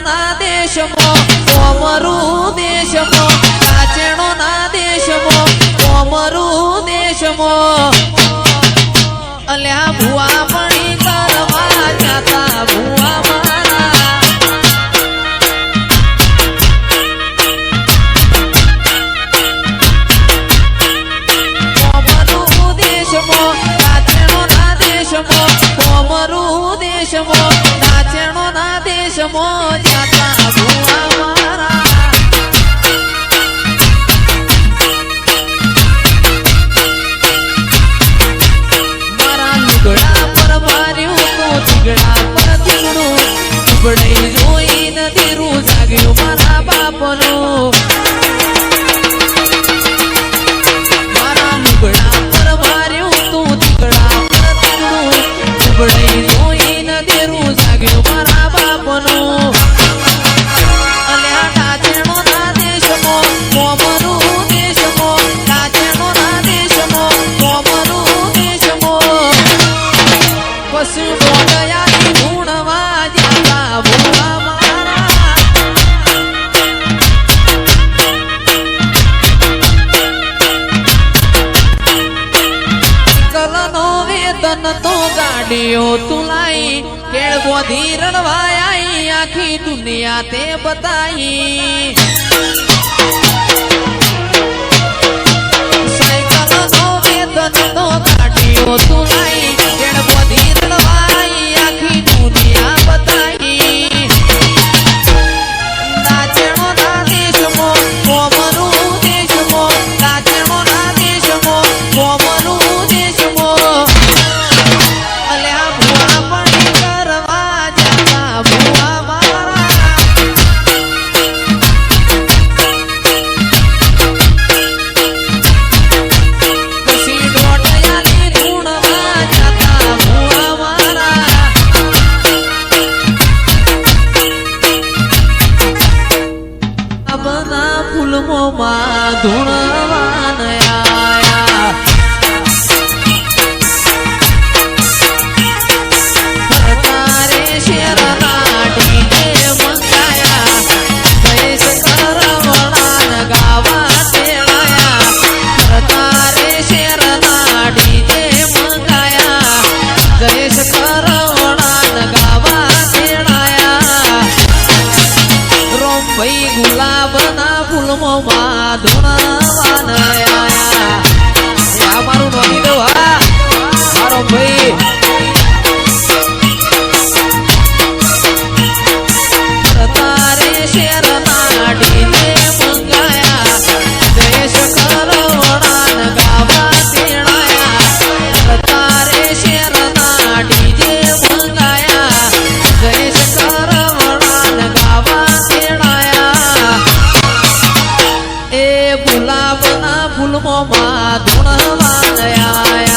ના દેશમાં, કોમરું દેશમાં, કાચેણો ના દેશમાં, કોમરું દેશમાં. અલ્યા ભુવા પણ કરવા જાતા ભુવા દેશમો કોમરું આપણે જોઈ નથી રૂ જાગ્યો મારા બાપનો. મારા લુગડા પર મારા બાપનો. Super તન તો ગાડીઓ તુલાઈ કેળ બોધી રણવાઈ આખી દુનિયા તે બતાઈ. ધૂણા ધૂણવાના ધૂણવા ધૂણવા આયા